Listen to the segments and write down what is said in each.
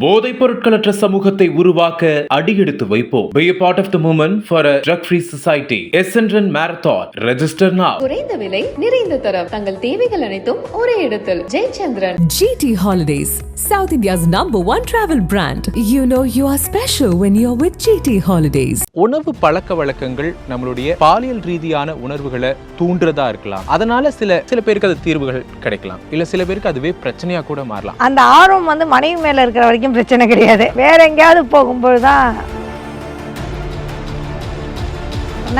போதைப் பொருட்களற்ற சமூகத்தை உருவாக்க அடியெடுத்து வைப்போம் Be a part of the movement for a drug-free society. Essendon Marathon. Register now. குறைந்த விலை நிறைந்த தரம் தங்கள் தேவைகள் அனைத்தும் ஒரே இடத்தில் Jayachandran GT Holidays, South India's number one travel brand. You know you are special when you're with GT Holidays. உணவு பழக்க வழக்கங்கள் நம்மளுடைய பாலியல் ரீதியான உணர்வுகளை தூண்டுறதா இருக்கலாம். அதனால சில சில பேருக்கு அது தீர்வுகள் கிடைக்கலாம். இல்ல சில பேருக்கு அதுவே பிரச்சனையா கூட மாறலாம். அந்த ஆர்வம் வந்து மனைவி மேல இருக்கிற வரைக்கும் பிரச்சனை கிடையாது. வேற எங்கேயாவது போகும்போது தான்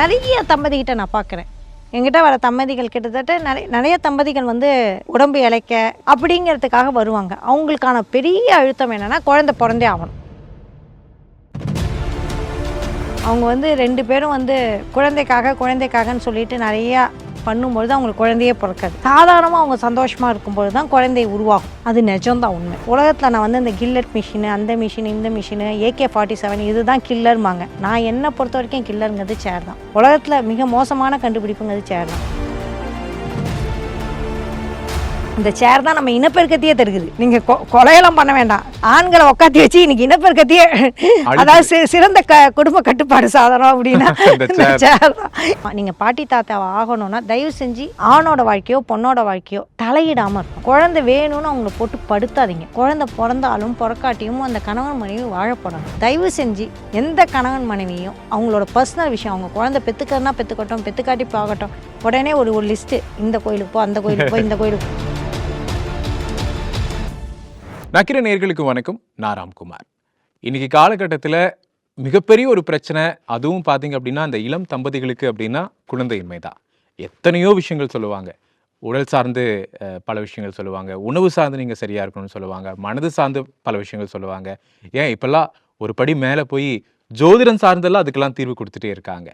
நிறைய தம்பதிகிட்ட நான் பார்க்குறேன் எங்கிட்ட வர தம்பதிகள் கிட்டத்தட்ட நிறைய நிறைய தம்பதிகள் வந்து உடம்பு இழைக்க அப்படிங்கிறதுக்காக வருவாங்க. அவங்களுக்கான பெரிய அழுத்தம் என்னென்னா குழந்தை பிறந்தே ஆகணும். அவங்க வந்து ரெண்டு பேரும் வந்து குழந்தைக்காக குழந்தைக்காகன்னு சொல்லிட்டு நிறையா பண்ணும்பொழுது அவங்களுக்கு குழந்தையே பிறக்காது. சாதாரணமாக அவங்க சந்தோஷமாக இருக்கும்போது தான் குழந்தை உருவாகும். அது நிஜம்தான் உண்மை. உலகத்தில் நான் வந்து இந்த கில்லட் மிஷினு அந்த மிஷின் இந்த மிஷினு ஏகே ஃபார்ட்டி செவன் இதுதான் கில்லர்மாங்க நான் என்னை பொறுத்த வரைக்கும் கில்லருங்கிறது சேர் தான். உலகத்தில் மிக மோசமான கண்டுபிடிப்புங்கிறது சேர் தான். இந்த சேர் தான் நம்ம இனப்பெருக்கத்தையே தருகுது. நீங்க கொலையெல்லாம் பண்ண வேண்டாம். ஆண்களை உட்காத்தி வச்சு இன்னைக்கு இனப்பெருக்கத்தையே அதாவது சிறந்த க குடும்ப கட்டுப்பாடு சாதனம் அப்படின்னா இந்த. சேர் தான். நீங்க பாட்டி தாத்தா ஆகணும்னா தயவு செஞ்சு ஆணோட வாழ்க்கையோ பொண்ணோட வாழ்க்கையோ தலையிடாம இருக்கும் குழந்தை வேணும்னு அவங்கள போட்டு படுத்தாதீங்க. குழந்தை பிறந்தாலும் பிறக்காட்டியும் அந்த கணவன் மனைவி வாழப்படணும். தயவு செஞ்சு எந்த கணவன் மனைவியும் அவங்களோட பர்சனல் விஷயம் அவங்க குழந்தை பெத்துக்கிறதுனா பெத்துக்கட்டும் பெத்துக்காட்டி போகட்டும். உடனே ஒரு ஒரு லிஸ்ட்டு இந்த கோயிலுக்கு போ அந்த கோயிலுக்கு போ இந்த கோயிலுக்கு. நக்கிர நேர்களுக்கு வணக்கம். நான் ராம்குமார். இன்னைக்கு காலகட்டத்தில் மிகப்பெரிய ஒரு பிரச்சனை அதுவும் பார்த்தீங்க அப்படின்னா அந்த இளம் தம்பதிகளுக்கு அப்படின்னா குழந்தையின்மை தான் எத்தனையோ விஷயங்கள் சொல்லுவாங்க. உடல் சார்ந்து பல விஷயங்கள் சொல்லுவாங்க. உணவு சார்ந்து நீங்கள் சரியாக இருக்கணும்னு சொல்லுவாங்க. மனது சார்ந்து பல விஷயங்கள் சொல்லுவாங்க. ஏன் இப்போல்லாம் ஒரு படி மேலே போய் ஜோதிடம் சார்ந்தெல்லாம் அதுக்கெல்லாம் தீர்வு கொடுத்துட்டே இருக்காங்க.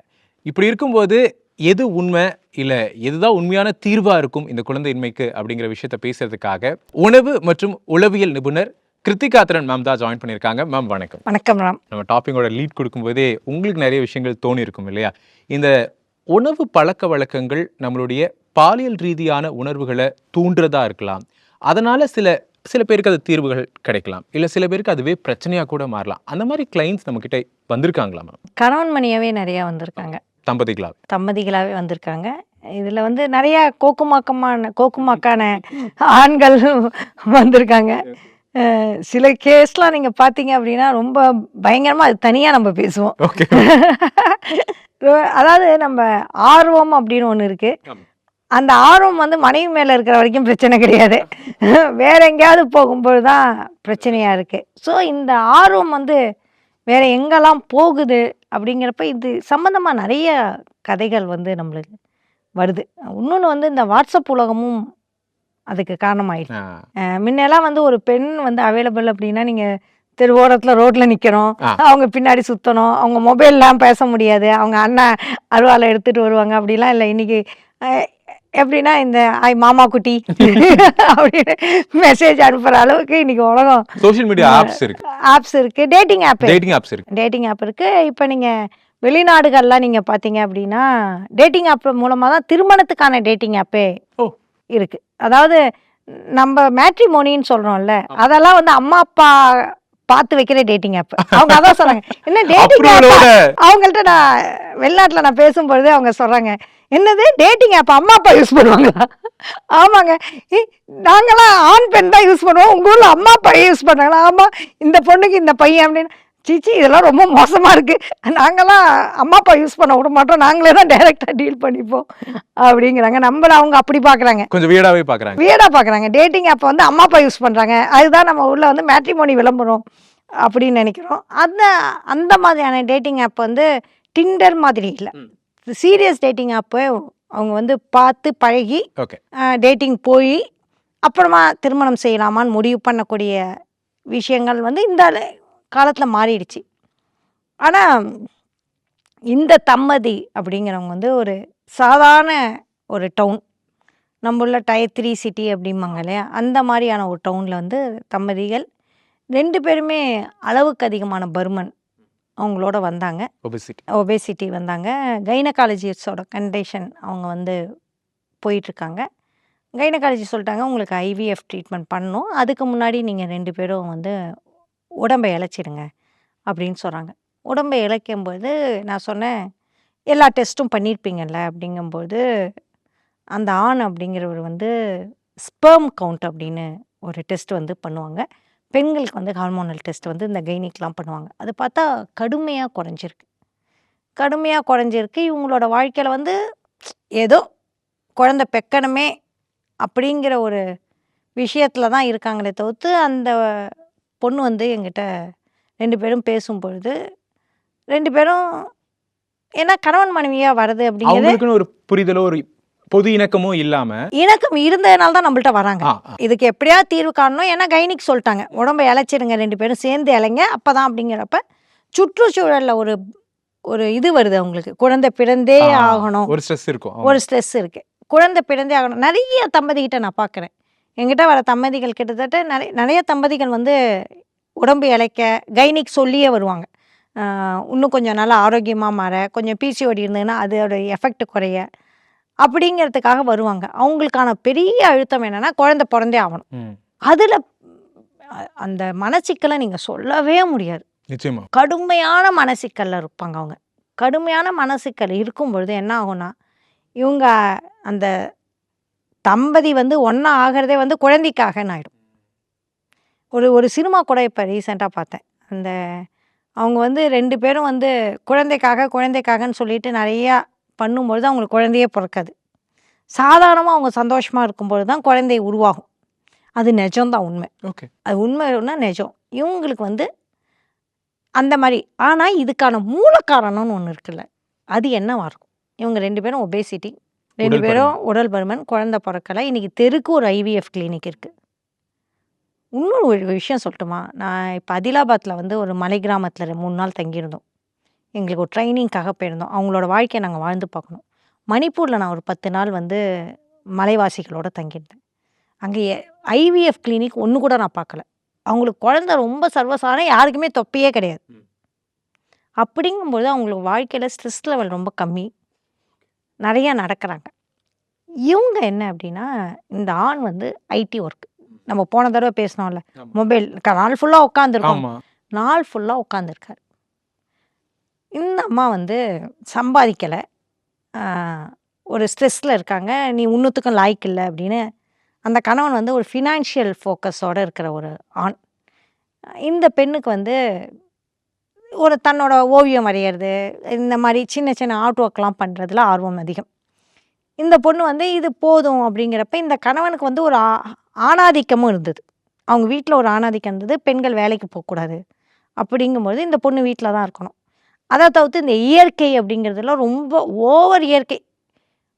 இப்படி இருக்கும்போது எது உண்மை இல்லை எதுதான் உண்மையான தீர்வாக இருக்கும் இந்த குழந்தையின்மைக்கு அப்படிங்கிற விஷயத்த பேசுறதுக்காக உணவு மற்றும் உளவியல் நிபுணர் கிருத்திகாத்திரன் மேம் தான் ஜாயின் பண்ணியிருக்காங்க. மேம் வணக்கம். வணக்கம் ராம் நம்ம டாப்பிங்கோட லீட் கொடுக்கும்போதே உங்களுக்கு நிறைய விஷயங்கள் தோணி இருக்கும் இல்லையா? இந்த உணவு பழக்க வழக்கங்கள் நம்மளுடைய பாலியல் ரீதியான உணர்வுகளை தூண்டுறதா இருக்கலாம். அதனால சில சில பேருக்கு அது தீர்வுகள் கிடைக்கலாம். இல்லை சில பேருக்கு அதுவே பிரச்சனையா கூட மாறலாம். அந்த மாதிரி கிளைண்ட்ஸ் நம்ம கிட்ட வந்திருக்காங்களா மேம் கணவன் மணியாவே நிறையா வந்திருக்காங்க. தம்பதிகளா தம்பதிகளாகவே வந்திருக்காங்க. இதில் வந்து நிறையா கோக்குமாக்கமான கோக்குமாக்கான ஆண்கள் வந்திருக்காங்க. சில கேஸ்லாம் நீங்கள் பார்த்தீங்க அப்படின்னா ரொம்ப பயங்கரமாக அது தனியாக நம்ம பேசுவோம். அதாவது நம்ம ஆர்வம் அப்படின்னு ஒன்று இருக்கு. ஆமா. அந்த ஆர்வம் வந்து மனைவி மேலே இருக்கிற வரைக்கும் பிரச்சனை கிடையாது. வேற எங்கேயாவது போகும்போது தான் பிரச்சனையா இருக்கு. ஸோ இந்த ஆர்வம் வந்து வேற எங்கெல்லாம் போகுது அப்படிங்கிறப்ப இது சம்மந்தமா நிறைய கதைகள் வந்து நம்மளுக்கு வருது. இன்னொன்று வந்து இந்த வாட்ஸ்அப் உலகமும் அதுக்கு காரணமாயிடுச்சு. முன்னெல்லாம் வந்து ஒரு பெண் வந்து அவைலபிள் அப்படின்னா நீங்கள் தெருவோரத்தில் ரோட்டில் நிற்கணும். அவங்க பின்னாடி சுற்றணும் அவங்க மொபைல்லாம் பேச முடியாது. அவங்க அண்ணன் அருவாலை எடுத்துகிட்டு வருவாங்க. அப்படிலாம் இல்லை. இன்னைக்கு அஹ், எப்படின்னா இந்த ஐ மாமா குட்டி அப்படின்னு மெசேஜ் அனுப்புகிற அளவுக்கு இன்னைக்கு உலகம் சோஷியல் மீடியா ஆப்ஸ் இருக்கு. ஆப்ஸ் இருக்குது டேட்டிங் ஆப் டேட்டிங் ஆப்ஸ் இருக்கு. டேட்டிங் ஆப் இருக்குது இப்போ நீங்கள் வெளிநாடுகள்லாம் நீங்கள் பார்த்தீங்க அப்படின்னா டேட்டிங் ஆப் மூலமாக தான் திருமணத்துக்கான டேட்டிங் ஆப்பே ஓ. இருக்குது அதாவது நம்ம மேட்ரிமோனின்னு சொல்கிறோம்ல அதெல்லாம் வந்து அம்மா அப்பா பார்த்து வைக்கிற டேட்டிங் ஆப் அவங்க அதான் சொல்றாங்க. என்ன டேட்டிங் Approval-ஓட. அவங்கள்ட்ட நான் வெளிநாட்டில் நான் பேசும்பொழுதே அவங்க சொல்கிறாங்க என்னது? டேட்டிங் ஆப் அம்மா அப்பா யூஸ் பண்ணுவாங்களா? ஆமாங்க. நாங்களாம் ஆண் பெண் தான் யூஸ் பண்ணுவோம். உங்கள் ஊரில் அம்மா அப்பா யூஸ் பண்ணுறாங்களா ஆமாம் இந்த பொண்ணுக்கு இந்த பையன் அப்படின்னு. சீச்சி இதெல்லாம் ரொம்ப மோசமாக இருக்குது நாங்களாம் அம்மா அப்பா யூஸ் பண்ண விட மாட்டோம். நாங்களே தான் டைரெக்டாக டீல் பண்ணிப்போம். அப்படிங்கிறாங்க. நம்மள அவங்க அப்படி பார்க்குறாங்க கொஞ்சம் வீடாவே பாக்குறாங்க. வியடாக பார்க்குறாங்க டேட்டிங் ஆப் வந்து அம்மா அப்பா யூஸ் பண்ணுறாங்க அதுதான் நம்ம ஊரில் வந்து மேட்ரிமோனி விளம்பரம் அப்படின்னு நினைக்கிறோம். அந்த அந்த மாதிரியான டேட்டிங் ஆப் வந்து டிண்டர் மாதிரி இல்லை. சீரியஸ் டேட்டிங் ஆப்பு அவங்க வந்து பார்த்து பழகி டேட்டிங் போய் அப்புறமா திருமணம் செய்யலாமான்னு முடிவு பண்ணக்கூடிய விஷயங்கள் வந்து இந்த காலத்தில் மாறிடுச்சு. ஆனால் இந்த தம்மதி அப்படிங்கிறவங்க வந்து ஒரு சாதாரண ஒரு டவுன். நம்ம உள்ள டயர் த்ரீ சிட்டி அப்படிம்பாங்க இல்லையா? அந்த மாதிரியான ஒரு டவுனில் வந்து தம்பதிகள் ரெண்டு பேருமே அளவுக்கு அதிகமான பருமன். அவங்களோட வந்தாங்க. ஒபிசிட்டி ஒபேசிட்டி வந்தாங்க. கைனகாலஜிஸ்டோட கண்டிஷன் அவங்க வந்து போயிட்டுருக்காங்க. கைனகாலஜி சொல்லிட்டாங்க உங்களுக்கு ஐவிஎஃப் ட்ரீட்மெண்ட் பண்ணணும். அதுக்கு முன்னாடி நீங்கள் ரெண்டு பேரும் வந்து உடம்பை இழைச்சிடுங்க அப்படின்னு சொல்கிறாங்க உடம்பை இழைக்கும்போது நான் சொன்னேன் எல்லா டெஸ்ட்டும் பண்ணியிருப்பீங்கல்ல அப்படிங்கும்போது அந்த ஆண் அப்படிங்கிறவர் வந்து ஸ்பெர்ம் கவுண்ட் அப்படின்னு ஒரு டெஸ்ட் வந்து பண்ணுவாங்க. பெண்களுக்கு வந்து ஹார்மோனல் டெஸ்ட் வந்து இந்த கைனிக்லாம் பண்ணுவாங்க. அது பார்த்தா கடுமையாக குறைஞ்சிருக்கு. கடுமையாக குறைஞ்சிருக்கு. இவங்களோட வாழ்க்கையில் வந்து ஏதோ குழந்த பெக்கணுமே அப்படிங்கிற ஒரு விஷயத்தில் தான் இருக்காங்களே தவிர்த்து அந்த பொண்ணு வந்து எங்கிட்ட ரெண்டு பேரும் பேசும்பொழுது ரெண்டு பேரும் ஏன்னா கணவன் மனைவியாக வருது அப்படிங்கிறது ஒரு புரிதலோ ஒரு பொது இணக்கமோ இல்லாம இணக்கம் இருந்ததுனால தான் நம்மள்ட்ட வராங்க. இதுக்கு எப்படியா தீர்வு காணணும். ஏன்னா கைனிக் சொல்லிட்டாங்க. உடம்ப இழைச்சிடுங்க ரெண்டு பேரும் சேர்ந்து இலைங்க. அப்பதான் அப்படிங்கிறப்ப சுற்றுச்சூழல்ல ஒரு ஒரு இது வருது அவங்களுக்கு. குழந்தை பிறந்தே ஆகணும். ஒரு ஸ்ட்ரெஸ் இருக்கும். ஒரு ஸ்ட்ரெஸ் இருக்கு. குழந்தை பிறந்தே ஆகணும். நிறைய தம்பதிகிட்ட நான் பார்க்குறேன். என்கிட்ட வர தம்பதிகள் கிட்டத்தட்ட நிறைய நிறைய தம்பதிகள் வந்து உடம்பு இழைக்க கைனிக் சொல்லியே வருவாங்க. இன்னும் கொஞ்சம் நல்லா ஆரோக்கியமாக மாற கொஞ்சம் பிசிஓடி இருந்ததுன்னா அதோட எஃபெக்ட் குறைய அப்படிங்கிறதுக்காக வருவாங்க. அவங்களுக்கான பெரிய அழுத்தம் என்னன்னா குழந்தை பிறந்தே ஆகணும். அதில் அந்த மனச்சிக்கலை நீங்கள் சொல்லவே முடியாது. நிச்சயமா. கடுமையான மனசிக்கல்ல இருப்பாங்க அவங்க. கடுமையான மனசிக்கல் இருக்கும் பொழுது என்ன ஆகும்னா இவங்க அந்த தம்பதி வந்து ஒன்றா ஆகிறதே வந்து குழந்தைக்காகன்னு ஆகிடும் ஒரு ஒரு சினிமா கூட இப்போ ரீசெண்டாக பார்த்தேன். அந்த அவங்க வந்து ரெண்டு பேரும் வந்து குழந்தைக்காக குழந்தைக்காகன்னு சொல்லிட்டு நிறையா பண்ணும்பொழுது அவங்களுக்கு குழந்தையே பிறக்காது. சாதாரணமாக அவங்க சந்தோஷமாக இருக்கும்பொழுது தான் குழந்தை உருவாகும். அது நிஜம்தான் உண்மை. ஓகே. அது உண்மைன்னா நிஜம். இவங்களுக்கு வந்து அந்த மாதிரி. ஆனால் இதுக்கான மூல காரணம்னு ஒன்று இருக்குல்ல. அது என்னவா இருக்கும்? இவங்க ரெண்டு பேரும் ஒபேசிட்டி ரெண்டு பேரும் உடல் பருமன் குழந்தை பிறக்கலை. இன்னைக்கு தெருக்கு ஒரு ஐவிஎஃப் கிளினிக் இருக்குது இன்னொரு ஒரு விஷயம் சொல்லட்டுமா? நான் இப்போ அதிலாபாத்தில் வந்து ஒரு மலை கிராமத்தில் மூணு நாள் தங்கியிருந்தோம். எங்களுக்கு ஒரு ட்ரைனிங்காக போயிருந்தோம். அவங்களோட வாழ்க்கையை நாங்கள் வாழ்ந்து பார்க்கணும். மணிப்பூரில் நான் ஒரு பத்து நாள் வந்து மலைவாசிகளோட தங்கியிருந்தேன். அங்கே ஐவிஎஃப் கிளினிக் ஒன்று கூட நான் பார்க்கல. அவங்களுக்கு குழந்தை ரொம்ப சர்வசாதாரணம் யாருக்குமே தொப்பையே கிடையாது. அப்படிங்கும்போது அவங்களுக்கு வாழ்க்கையில் ஸ்ட்ரெஸ் லெவல் ரொம்ப கம்மி. நிறையா நடக்கிறாங்க. இவங்க என்ன அப்படின்னா இந்த ஆண் வந்து ஐடி ஒர்க் நம்ம போன தடவை பேசினோம்ல. மொபைல் நாள் ஃபுல்லாக உட்காந்துருக்கோம் நாள் ஃபுல்லாக உட்காந்துருக்காரு இந்த அம்மா வந்து சம்பாதிக்கலை. ஒரு ஸ்ட்ரெஸ்ஸில் இருக்காங்க. நீ உன்னுத்துக்கும் லாய்க்கு இல்லை அப்படின்னு அந்த கணவன் வந்து ஒரு ஃபினான்ஷியல் ஃபோக்கஸோடு இருக்கிற ஒரு ஆண். இந்த பெண்ணுக்கு வந்து ஒரு தன்னோட ஓவியம் வரைகிறது இந்த மாதிரி சின்ன சின்ன ஆர்ட் ஒர்க்லாம் பண்ணுறதுல ஆர்வம் அதிகம். இந்த பொண்ணு வந்து இது போதும் அப்படிங்கிறப்ப இந்த கணவனுக்கு வந்து ஒரு ஆ- ஆணாதிக்கமும் இருந்தது. அவங்க வீட்டில் ஒரு ஆணாதிக்கம் இருந்தது. பெண்கள் வேலைக்கு போகக்கூடாது அப்படிங்கும்போது இந்த பொண்ணு வீட்டில் தான் இருக்கணும். அதை தவிர்த்து இந்த இயற்கை அப்படிங்கிறதுல ரொம்ப ஓவர் இயற்கை.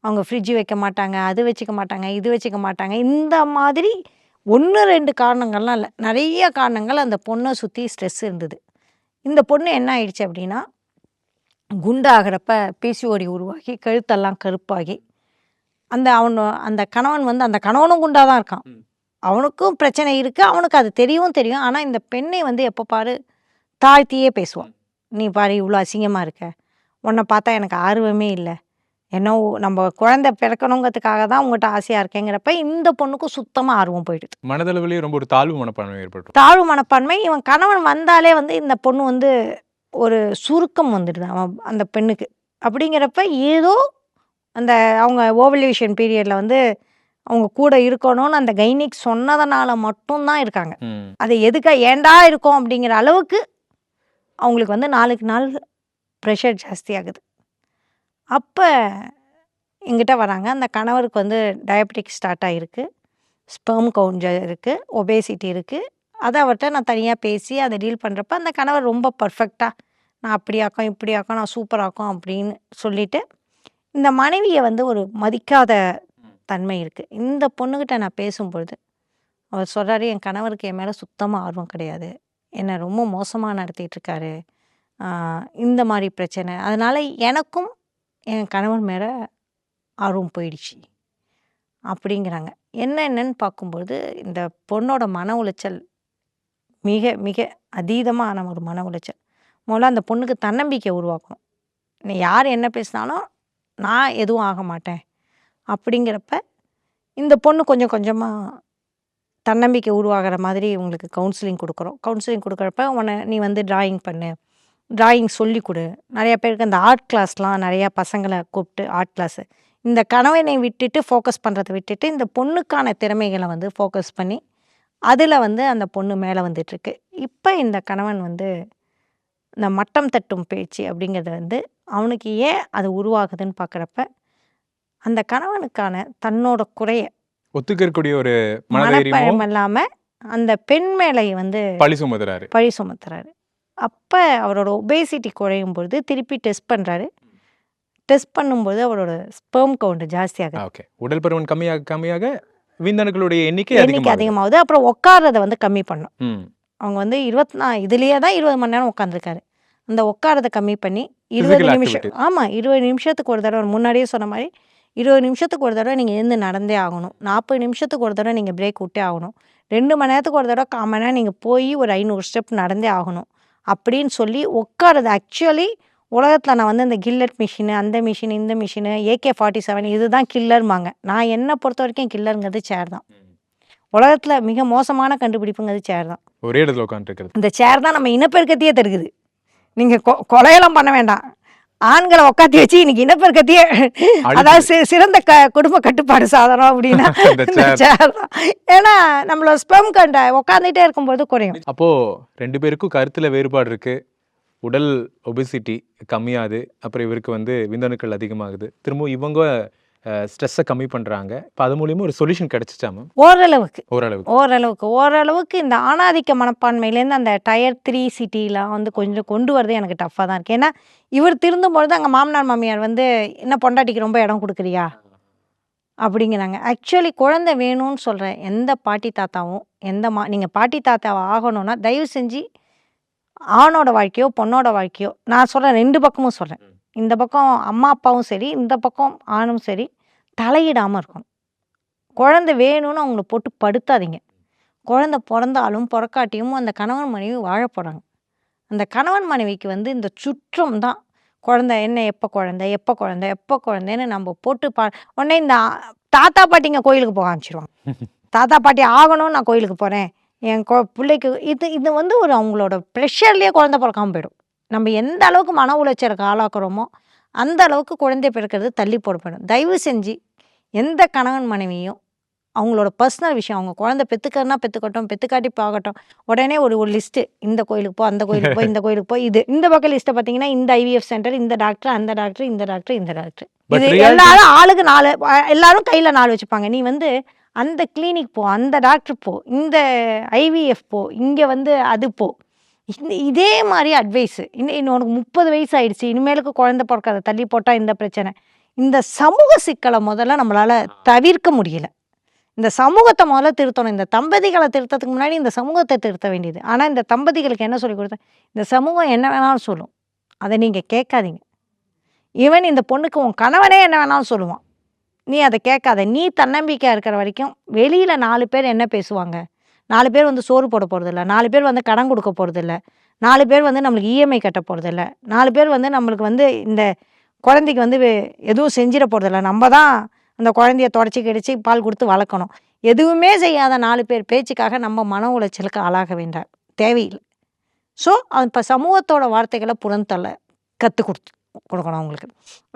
அவங்க ஃப்ரிட்ஜ் வைக்க மாட்டாங்க அது வச்சுக்க மாட்டாங்க இது வச்சுக்க மாட்டாங்க. இந்த மாதிரி ஒன்று ரெண்டு காரணங்கள்லாம் இல்லை. நிறைய காரணங்கள் அந்த பொண்ணை சுற்றி ஸ்ட்ரெஸ் இருந்தது. இந்த பொண்ணு என்ன ஆயிடுச்சு அப்படின்னா குண்டாகிறப்ப பிசிஓடி உருவாகி கழுத்தெல்லாம் கருப்பாகி அந்த அவனு அந்த கணவன் வந்து அந்த கணவனும் குண்டாக தான் இருக்கான். அவனுக்கும் பிரச்சனை இருக்குது அவனுக்கு அது தெரியவும் தெரியும். ஆனால் இந்த பெண்ணை வந்து எப்போ பாரு தாழ்த்தியே பேசுவான் நீ பாரு இவ்வளோ அசிங்கமாக இருக்க. உன்னை பார்த்தா எனக்கு ஆர்வமே இல்லை. என்ன நம்ம குழந்தை பிறக்கணுங்கிறதுக்காக தான் உங்கள்கிட்ட ஆசையாக இருக்கேங்கிறப்ப இந்த பொண்ணுக்கும் சுத்தமாக ஆர்வம் போயிடுது. மனதளவிலேயே ரொம்ப ஒரு தாழ்வு மனப்பான்மை ஏற்பட்டு தாழ்வு மனப்பான்மை இவன் கணவன் வந்தாலே வந்து இந்த பொண்ணு வந்து ஒரு சுருக்கம் வந்துடுது அவன் அந்த பெண்ணுக்கு. அப்படிங்கிறப்ப ஏதோ அந்த அவங்க ஓவல்யூஷன் பீரியடில் வந்து அவங்க கூட இருக்கணும்னு அந்த கைனிக் சொன்னதனால மட்டும்தான் இருக்காங்க. அதை எதுக்கா ஏண்டா இருக்கோம் அப்படிங்கிற அளவுக்கு அவங்களுக்கு வந்து நாளுக்கு நாள் ப்ரெஷர் ஜாஸ்தியாகுது அப்போ எங்கிட்ட வராங்க. அந்த கணவருக்கு வந்து டயபெட்டிக் ஸ்டார்ட் ஆகிருக்கு ஸ்பெர்ம் கவுஞ்சர் இருக்குது ஒபேசிட்டி இருக்குது அதை அவர்கிட்ட நான் தனியாக பேசி அதை டீல் பண்ணுறப்ப அந்த கணவர் ரொம்ப பர்ஃபெக்டாக நான் அப்படி ஆக்கம் இப்படி ஆக்கம் நான் சூப்பராக்கும் அப்படின்னு சொல்லிவிட்டு இந்த மனைவியை வந்து ஒரு மதிக்காத தன்மை இருக்குது இந்த பொண்ணுக்கிட்ட நான் பேசும்பொழுது அவர் சொல்கிறாரு என் கணவருக்கு என் மேலே சுத்தமாக ஆர்வம் கிடையாது. என்னை ரொம்ப மோசமாக நடத்திட்டுருக்காரு. இந்த மாதிரி பிரச்சனை. அதனால் எனக்கும் என் கணவன் மேலே ஆர்வம் போயிடுச்சு. அப்படிங்கிறாங்க. என்ன என்னன்னு பார்க்கும்பொழுது இந்த பொண்ணோட மன உளைச்சல் மிக மிக அதீதமான ஒரு மன உளைச்சல். முதல்ல அந்த பொண்ணுக்கு தன்னம்பிக்கை உருவாக்கணும். நீ யார் என்ன பேசினாலும் நான் எதுவும் ஆக மாட்டேன். அப்படிங்கிறப்ப இந்த பொண்ணு கொஞ்சம் கொஞ்சமாக தன்னம்பிக்கை உருவாகிற மாதிரி உங்களுக்கு கவுன்சிலிங் கொடுக்குறோம். கவுன்சிலிங் கொடுக்குறப்ப உன்னை நீ வந்து டிராயிங் பண்ணு. டிராயிங் சொல்லி கொடு. நிறைய பேருக்கு அந்த ஆர்ட் கிளாஸ்லாம் நிறையா பசங்களை கூப்பிட்டு ஆர்ட் கிளாஸு இந்த கணவனை விட்டுட்டு ஃபோக்கஸ் பண்ணுறதை விட்டுட்டு இந்த பொண்ணுக்கான திறமைகளை வந்து ஃபோக்கஸ் பண்ணி அதில் வந்து அந்த பொண்ணு மேலே வந்துட்டுருக்கு. இப்போ இந்த கணவன் வந்து இந்த மட்டம் தட்டும் பேச்சு அப்படிங்கிறது வந்து அவனுக்கு ஏன் அது உருவாகுதுன்னு பார்க்குறப்ப அந்த கணவனுக்கான தன்னோட குறையை ஒத்துக்கக்கூடிய ஒரு மனதைரியமும் மனப்பயம் இல்லாமல் அந்த பெண் மேலே வந்து பழி சுமத்துறாரு. பழி சுமத்துறாரு. அப்போ அவரோட ஒபேசிட்டி குறையும் பொழுது திருப்பி டெஸ்ட் பண்ணுறாரு டெஸ்ட் பண்ணும்போது அவரோட ஸ்பெர்ம் கவுண்ட் ஜாஸ்தியாகுது. ஓகே உடல் பருமன் கம்மியாக கம்மியாக விந்தணுக்களுடைய எண்ணிக்கை எண்ணிக்கை அதிகமாக அதிகமாகுது. அப்புறம் உட்கார்றதை வந்து கம்மி பண்ணும். அவங்க வந்து இருபத்தி நா இதுலேயே தான் இருபது மணி நேரம் உட்காந்துருக்காரு அந்த உட்காரதை கம்மி பண்ணி இருபது நிமிஷம். ஆமாம் இருபது நிமிஷத்துக்கு ஒரு தடவை முன்னாடியே சொன்ன மாதிரி இருபது நிமிஷத்துக்கு ஒரு தடவை நீங்கள் எழுந்து நடந்தே ஆகணும். நாற்பது நிமிஷத்துக்கு ஒரு தடவை நீங்கள் பிரேக் விட்டே ஆகணும். ரெண்டு மணி நேரத்துக்கு ஒரு தடவை கால் மணி நேரம் நீங்கள் போய் ஒரு ஐநூறு ஸ்டெப் நடந்தே ஆகணும். அப்படின்னு சொல்லி உட்காரது. ஆக்சுவலி உலகத்தில் நான் வந்து இந்த கில்லட் மிஷினு அந்த மிஷின் இந்த மிஷினு ஏகே ஃபார்ட்டி செவன் இதுதான் கில்லர்மாங்க நான் என்னை பொறுத்த வரைக்கும் கில்லருங்கிறது சேர் தான். உலகத்தில் மிக மோசமான கண்டுபிடிப்புங்கிறது சேர் தான். ஒரே இடத்துல உட்காந்துருக்கிறது இந்த சேர் தான் நம்ம இனப்பெருக்கத்தையே தருகுது. நீங்கள் கொ கொலையெல்லாம் பண்ண வேண்டாம். ஆண்களை உட்காத்தி வச்சு இன்னைக்கு இனப்பெருக்கத்தையே அதாவது சிறந்த க குடும்ப கட்டுப்பாடு சாதனம் அப்படின்னா ஏன்னா நம்மளோட ஸ்பெம் கண்ட உட்காந்துட்டே இருக்கும்போது குறையும். அப்போ ரெண்டு பேருக்கும் கருத்துல வேறுபாடு இருக்கு. உடல் ஒபிசிட்டி கம்மியாகுது. அப்புறம் இவருக்கு வந்து விந்தணுக்கள் அதிகமாகுது. திரும்ப இவங்க ஸ்ட்ரெஸ்ஸை கம்மி பண்றாங்க. இப்போ அது மூலியமா ஒரு சொல்யூஷன் கிடைச்சிச்சா மேம் ஓரளவுக்கு. ஓரளவுக்கு. ஓரளவுக்கு. ஓரளவுக்கு இந்த ஆணாதிக்க மனப்பான்மையிலேருந்து அந்த டயர் த்ரீ சிட்டிலாம் வந்து கொஞ்சம் கொண்டு வரது எனக்கு டஃப்பாக தான் இருக்குது ஏன்னா இவர் திருந்தும் பொழுது அங்கே மாமனார் மாமியார் வந்து என்ன பொண்டாட்டிக்கு ரொம்ப இடம் கொடுக்குறியா? அப்படிங்கிறாங்க. ஆக்சுவலி குழந்தை வேணும்னு சொல்கிற எந்த பாட்டி தாத்தாவும் எந்த மா நீங்கள் பாட்டி தாத்தாவை ஆகணும்னா தயவு செஞ்சு ஆணோட வாழ்க்கையோ பொண்ணோட வாழ்க்கையோ நான் சொல்கிறேன் ரெண்டு பக்கமும் சொல்கிறேன் இந்த பக்கம் அம்மா அப்பாவும் சரி இந்த பக்கம் ஆணும் சரி தலையிடாமல் இருக்கணும். குழந்தை வேணும்னு அவங்கள போட்டு படுத்தாதீங்க. குழந்தை பிறந்தாலும் பிறக்காட்டியும் அந்த கணவன் மனைவி வாழ போகிறாங்க அந்த கணவன் மனைவிக்கு வந்து இந்த சுற்றம் தான். குழந்தை என்ன எப்போ குழந்தை எப்போ குழந்தை எப்போ குழந்தைன்னு நம்ம போட்டு பா உடனே இந்த தாத்தா பாட்டிங்க கோயிலுக்கு போக ஆரம்பிச்சிருவாங்க. தாத்தா பாட்டி ஆகணும் நான் கோயிலுக்கு போகிறேன் என் பிள்ளைக்கு இது இது வந்து ஒரு அவங்களோட ப்ரெஷர்லேயே குழந்தை பிறக்காம போயிடும். நம்ம எந்த அளவுக்கு மன உளைச்சலுக்கு ஆளாக்குறோமோ அந்த அளவுக்கு குழந்தை பிறக்கிறது தள்ளி போடப்படும். தயவு செஞ்சு எந்த கணவன் மனைவியும் அவங்களோட பர்சனல் விஷயம் அவங்க குழந்தை பெற்றுக்கறனா பெற்றுக்கட்டும் பெற்றுக்காட்டி பார்க்கட்டும் உடனே ஒரு ஒரு லிஸ்ட்டு இந்த கோயிலுக்கு போ அந்த கோயிலுக்கு போ இந்த கோயிலுக்கு போ இது. இந்த பக்கம் லிஸ்ட்டை பார்த்தீங்கன்னா இந்த ஐவிஎஃப் சென்டர் இந்த டாக்டர் அந்த டாக்டர் இந்த டாக்டர் இந்த டாக்டர் இது எல்லாரும் ஆளுக்கு நாலு எல்லாரும் கையில் நாலு வச்சுப்பாங்க. நீ வந்து அந்த கிளினிக் போ அந்த டாக்டர் போ இந்த ஐவிஎஃப் போ இங்கே வந்து அது போ. இந்த இதே மாதிரி அட்வைஸு இன்னும் இன்னும் உனக்கு முப்பது வயசு ஆயிடுச்சு இனிமேலுக்கு குழந்தை பிறக்காத தள்ளி போட்டால் இந்த பிரச்சனை. இந்த சமூக சிக்கலை முதல்ல நம்மளால் தவிர்க்க முடியல. இந்த சமூகத்தை முதல்ல திருத்தணும். இந்த தம்பதிகளை திருத்தத்துக்கு முன்னாடி இந்த சமூகத்தை திருத்த வேண்டியது. ஆனால் இந்த தம்பதிகளுக்கு என்ன சொல்லி கொடுத்தேன்? இந்த சமூகம் என்ன வேணாலும் சொல்லும். அதை நீங்கள் கேட்காதீங்க. ஈவன் இந்த பொண்ணுக்கு உன் கணவனே என்ன வேணாலும் சொல்லுவான். நீ அதை கேட்காத. நீ தன்னம்பிக்கையாக இருக்கிற வரைக்கும் வெளியில் நாலு பேர் என்ன பேசுவாங்க? நாலு பேர் வந்து சோறு போட போகிறதில்ல நாலு பேர் வந்து கடன் கொடுக்க போகிறதில்ல நாலு பேர் வந்து நம்மளுக்கு இஎம்ஐ கட்ட போகிறதில்ல நாலு பேர் வந்து நம்மளுக்கு வந்து இந்த குழந்தைக்கு வந்து எதுவும் செஞ்சிட போகிறதில்ல நம்ம தான் அந்த குழந்தைய தொடச்சி கிடச்சி பால் கொடுத்து வளர்க்கணும். எதுவுமே செய்யாத நாலு பேர் பேச்சுக்காக நம்ம மன உளைச்சலுக்கு ஆளாக வேண்டாம். தேவையில்லை. ஸோ இப்போ சமூகத்தோட வார்த்தைகளை புறந்தள்ள கற்றுக் கொடுத்து கொடுக்கணும் அவங்களுக்கு.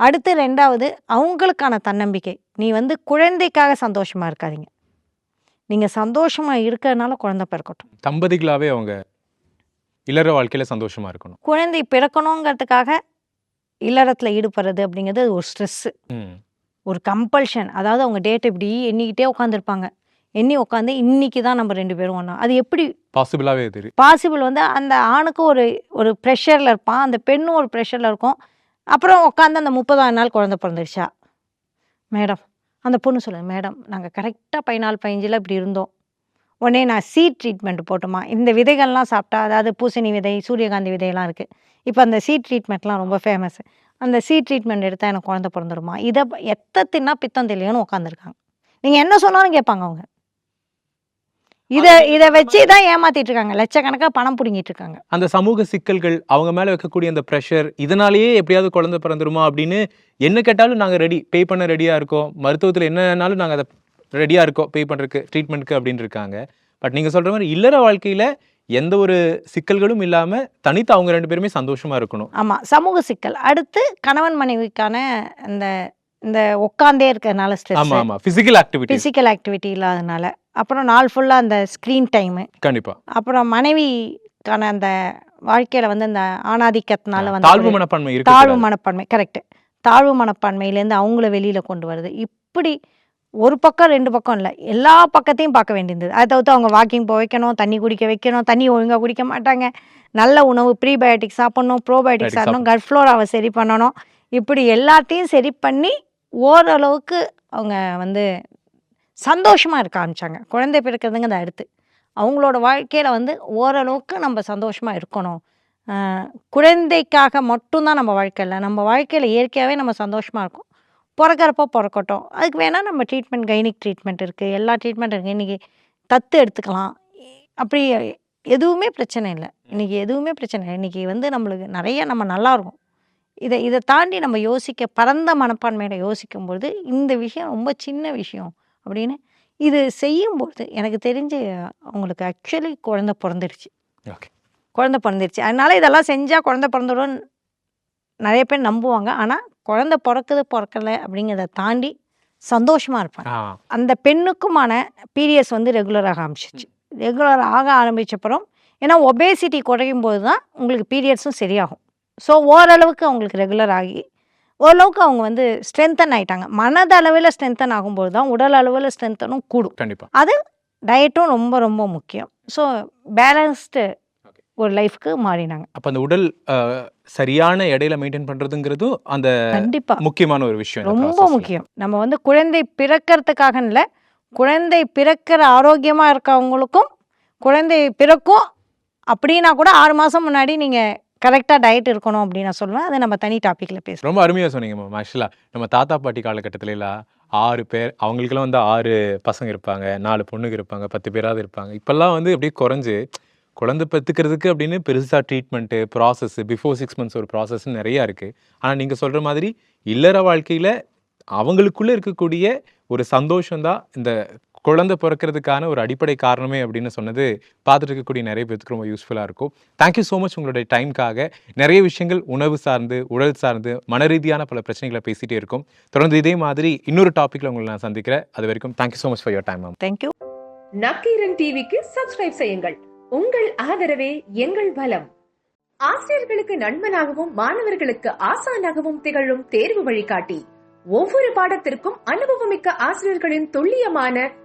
அடுத்து ரெண்டாவது அவங்களுக்கான தன்னம்பிக்கை. நீ வந்து குழந்தைக்காக சந்தோஷமாக இருக்காதீங்க. நீங்கள் சந்தோஷமாக இருக்கிறதுனால குழந்தை பிறக்கட்டும். தம்பதிகளாவே அவங்க இல்லற வாழ்க்கையில சந்தோஷமா இருக்கணும். குழந்தை பிறக்கணுங்கிறதுக்காக இல்லறத்தில் ஈடுபடுறது அப்படிங்கிறது ஒரு ஸ்ட்ரெஸ்ஸு. ஒரு கம்பல்ஷன் அதாவது அவங்க டேட் இப்படி எண்ணிக்கிட்டே உட்காந்துருப்பாங்க எண்ணி உட்காந்து இன்னைக்கு தான் நம்ம ரெண்டு பேரும் ஒன்றா அது எப்படி பாசிபிளாவே தெரியும் பாசிபிள் வந்து அந்த ஆணுக்கும் ஒரு ஒரு ப்ரெஷரில் இருப்பான். அந்த பெண்ணும் ஒரு ப்ரெஷரில் இருக்கும். அப்புறம் உட்காந்து அந்த முப்பதாம் நாள் குழந்தை பிறந்துருச்சா? மேடம் அந்த பொண்ணு சொல்லுங்கள் மேடம் நாங்கள் கரெக்டாக பதினாலு பதினஞ்சில் இப்படி இருந்தோம். உடனே நான் சீட் ட்ரீட்மெண்ட் போட்டுமா? இந்த விதைகள்லாம் சாப்பிட்டா அதாவது பூசணி விதை சூரியகாந்தி விதையெல்லாம் இருக்குது இப்போ அந்த சீட் ட்ரீட்மெண்ட்லாம் ரொம்ப ஃபேமஸ் அந்த சீட் ட்ரீட்மெண்ட் எடுத்தால் எனக்கு குழந்தை பிறந்துருமா? இதை எத்த தின்னா பித்தம் தெரியலன்னு உட்காந்துருக்காங்க நீங்கள் என்ன சொன்னாலும் கேட்பாங்க அவங்க. இதை இதை வச்சு தான் ஏமாத்திட்டு இருக்காங்க லட்சக்கணக்காக பணம் பிடுங்கிட்டு இருக்காங்க அந்த சமூக சிக்கல்கள் அவங்க மேல வைக்கக்கூடிய அந்த ப்ரெஷர் இதனாலேயே எப்படியாவது குழந்தை பிறந்துருமா அப்படின்னு என்ன கேட்டாலும் நாங்க ரெடி பே பண்ண ரெடியா இருக்கோம். மருத்துவத்துல என்னன்னாலும் நாங்க அதை ரெடியாக இருக்கோம் பே பண்ணுறதுக்கு ட்ரீட்மெண்ட்டுக்கு அப்படின்னு இருக்காங்க. பட் நீங்கள் சொல்கிற மாதிரி இல்லற வாழ்க்கையில் எந்த ஒரு சிக்கல்களும் இல்லாமல் தனித்து அவங்க ரெண்டு பேருமே சந்தோஷமாக இருக்கணும். ஆமாம் சமூக சிக்கல். அடுத்து கணவன் மனைவிக்கான இந்த இந்த உட்காந்தே இருக்கிறதுனால ஸ்ட்ரெஸ் ஆமாம் ஆமாம் ஃபிசிக்கல் ஆக்டிவிட்டி ஃபிசிக்கல் ஆக்டிவிட்டி இல்லாதனால அப்புறம் நாள் ஃபுல்லாக அந்த ஸ்க்ரீன் டைமு கண்டிப்பாக அப்புறம் மனைவிக்கான அந்த வாழ்க்கையில் வந்து இந்த ஆணாதிக்கத்தினால வந்து தாழ்வு ஒரு மனப்பான்மை தாழ்வு இருக்கு மனப்பான்மை கரெக்ட் தாழ்வு மனப்பான்மையிலேருந்து அவங்கள வெளியில் கொண்டு வருது. இப்படி ஒரு பக்கம் ரெண்டு பக்கம் இல்லை. எல்லா பக்கத்தையும் பார்க்க வேண்டியது. அதை தவிர்த்து அவங்க வாக்கிங் போக வைக்கணும் தண்ணி குடிக்க வைக்கணும் தண்ணி ஒழுங்காக குடிக்க மாட்டாங்க. நல்ல உணவு ப்ரீபயோட்டிக் சாப்பிடணும் ப்ரோபயோட்டிக் சாப்பிடணும் கட் ஃப்ளோராவை சரி பண்ணணும். இப்படி எல்லாத்தையும் சரி பண்ணி ஓரளவுக்கு அவங்க வந்து சந்தோஷமாக இருக்க ஆரம்பித்தாங்க குழந்தை பிறக்கிறதுங்க அதை அடுத்து. அவங்களோட வாழ்க்கையில் வந்து ஓரளவுக்கு நம்ம சந்தோஷமாக இருக்கணும். குழந்தைக்காக மட்டும்தான் நம்ம வாழ்க்கையில் நம்ம வாழ்க்கையில் இயற்கையாகவே நம்ம சந்தோஷமாக இருக்கும். பிறக்கிறப்போ பிறக்கட்டும். அதுக்கு வேணால் நம்ம ட்ரீட்மெண்ட் கைனிக் ட்ரீட்மெண்ட் இருக்குது எல்லா ட்ரீட்மெண்ட் இருக்குது இன்றைக்கி தத்து எடுத்துக்கலாம். அப்படி எதுவுமே பிரச்சனை இல்லை. இன்றைக்கி எதுவுமே பிரச்சனை இல்லை. இன்றைக்கி வந்து நம்மளுக்கு நிறைய நம்ம நல்லாயிருக்கும் இதை இதை தாண்டி நம்ம யோசிக்க பரந்த மனப்பான்மையோட யோசிக்கும்பொழுது இந்த விஷயம் ரொம்ப சின்ன விஷயம் அப்படின்னு இது செய்யும்பொழுது எனக்கு தெரிஞ்சு அவங்களுக்கு ஆக்சுவலி குழந்தை பிறந்துடுச்சு ஓகே குழந்தை பிறந்துருச்சு. அதனால இதெல்லாம் செஞ்சால் குழந்தை பிறந்துடும் நிறைய பேர் நம்புவாங்க. ஆனால் குழந்தை பிறக்குது பிறக்கல அப்படிங்கிறத தாண்டி சந்தோஷமாக இருப்பாங்க. அந்த பெண்ணுக்குமான பீரியட்ஸ் வந்து ரெகுலராக ஆரம்பிச்சிச்சு. ரெகுலர் ஆக ஆரம்பிச்சப்புறம் ஏன்னா ஒபேசிட்டி குறையும் போது தான் உங்களுக்கு பீரியட்ஸும் சரியாகும். ஸோ ஓரளவுக்கு அவங்களுக்கு ரெகுலர் ஆகி ஓரளவுக்கு அவங்க வந்து ஸ்ட்ரென்தன் ஆயிட்டாங்க. மனதளவில் ஸ்ட்ரென்தன் ஆகும்போது தான் உடல் அளவில் ஸ்ட்ரென்த்தனும் கூடும். கண்டிப்பாக அது டயட்டும் ரொம்ப ரொம்ப முக்கியம். ஸோ பேலன்ஸ்டு ஒரு லைஃப்க்கு மாறினாங்க. அப்போ அந்த உடல் சரியான எடையில மெயின்டைன் பண்ணுறதுங்கிறதும் அந்த கண்டிப்பா. முக்கியமான ஒரு விஷயம் ரொம்ப. முக்கியம். நம்ம வந்து குழந்தை பிறக்கிறதுக்காக இல்லை குழந்தை பிறக்கிற ஆரோக்கியமா இருக்கவங்களுக்கும் குழந்தை பிறக்கும் அப்படின்னா கூட ஆறு மாசம் முன்னாடி நீங்க கரெக்டாக டயட் இருக்கணும் அப்படின்னு நான் சொல்லுவேன். அதை நம்ம தனி டாப்பிக்கில் பேசுவோம். ரொம்ப அருமையாக சொன்னீங்க மேம் ஆக்சுவலாக நம்ம தாத்தா பாட்டி காலகட்டத்துல ஆறு பேர் அவங்களுக்கெல்லாம் வந்து ஆறு பசங்க இருப்பாங்க நாலு பொண்ணுங்க இருப்பாங்க பத்து பேராவது இருப்பாங்க. இப்போல்லாம் வந்து அப்படியே குறைஞ்சு குழந்தை பெற்றுக்கிறதுக்கு அப்படின்னு பெருசாக treatment process before six months ஒரு ப்ராசஸ் நிறையா இருக்குது ஆனால் நீங்கள் சொல்கிற மாதிரி இல்லற வாழ்க்கையில் அவங்களுக்குள்ளே இருக்கக்கூடிய ஒரு சந்தோஷம் தான் இந்த குழந்தை பிறக்கிறதுக்கான ஒரு அடிப்படை காரணமே அப்படின்னு சொன்னது பார்த்துட்டு இருக்கக்கூடிய நிறைய பேருக்கு ரொம்ப யூஸ்ஃபுல்லாக இருக்கும். தேங்க்யூ ஸோ மச் உங்களுடைய டைம்க்காக நிறைய விஷயங்கள் உணவு சார்ந்து உடல் சார்ந்து மன ரீதியான பல பிரச்சனைகளை பேசிட்டே இருக்கும். தொடர்ந்து இதே மாதிரி இன்னொரு டாப்பிக்கில் உங்களை நான் சந்திக்கிறேன். அது வரைக்கும் thank you so much for your time ma'am thank you Nakkheeran டிவிக்கு சப்ஸ்கிரைப் செய்யுங்கள். உங்கள் ஆதரவே எங்கள் பலம். ஆசிரியர்களுக்கு நண்பனாகவும் மாணவர்களுக்கு ஆசானாகவும் திகழும் தேர்வு வழிகாட்டி. ஒவ்வொரு பாடத்திற்கும் அனுபவமிக்க ஆசிரியர்களின் துல்லியமான